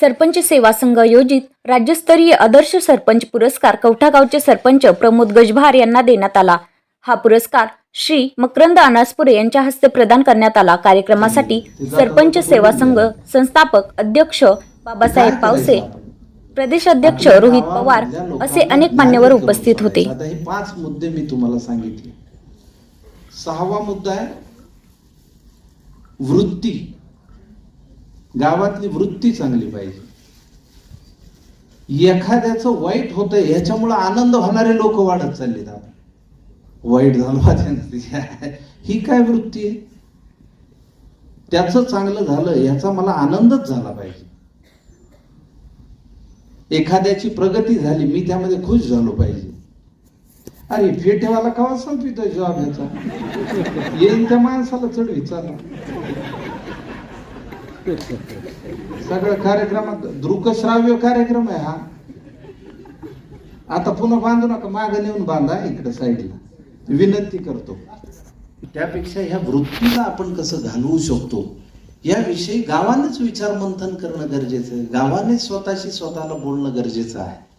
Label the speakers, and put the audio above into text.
Speaker 1: सरपंच सेवा संघ आयोजित राज्यस्तरीय आदर्श सरपंच पुरस्कार कवठागावचे सरपंच प्रमोद गजभार यांना देण्यात आला. हा पुरस्कार श्री मकरंद अनासपुरे यांच्या हस्ते प्रदान करण्यात आला. कार्यक्रमासाठी सरपंच सेवा संघ संस्थापक अध्यक्ष बाबासाहेब पावसे प्रदेश अध्यक्ष रोहित पवार असे अनेक मान्यवर उपस्थित होते.
Speaker 2: पाच मुद्दे मी तुम्हाला सांगितले. सहावा मुद्दा आहे वृत्ती. गावातली वृत्ती चांगली पाहिजे. एखाद्याचं वाईट होतं याच्यामुळं आनंद होणारे लोक वाढत चालले आता वाईट झालं ही काय वृत्ती आहे? त्याचं चांगलं झालं याचा मला आनंदच झाला पाहिजे. एखाद्याची प्रगती झाली मी त्यामध्ये खुश झालो पाहिजे. अरे फेटेवाला कवा संपवितोय जॉब ह्याचा येईल त्या माणसाला चढ चाला सगळं कार्यक्रमात दृकश्राव्य कार्यक्रम आहे हा. आता पुन्हा बांधू नका माग नेऊन बांधा इकडे साईडला. विनंती करतो. त्यापेक्षा ह्या वृत्तीला आपण कसं घालवू शकतो? याविषयी गावानेच विचार मंथन करणं गरजेचं आहे. गावाने स्वतःशी स्वतःला बोलणं गरजेचं आहे.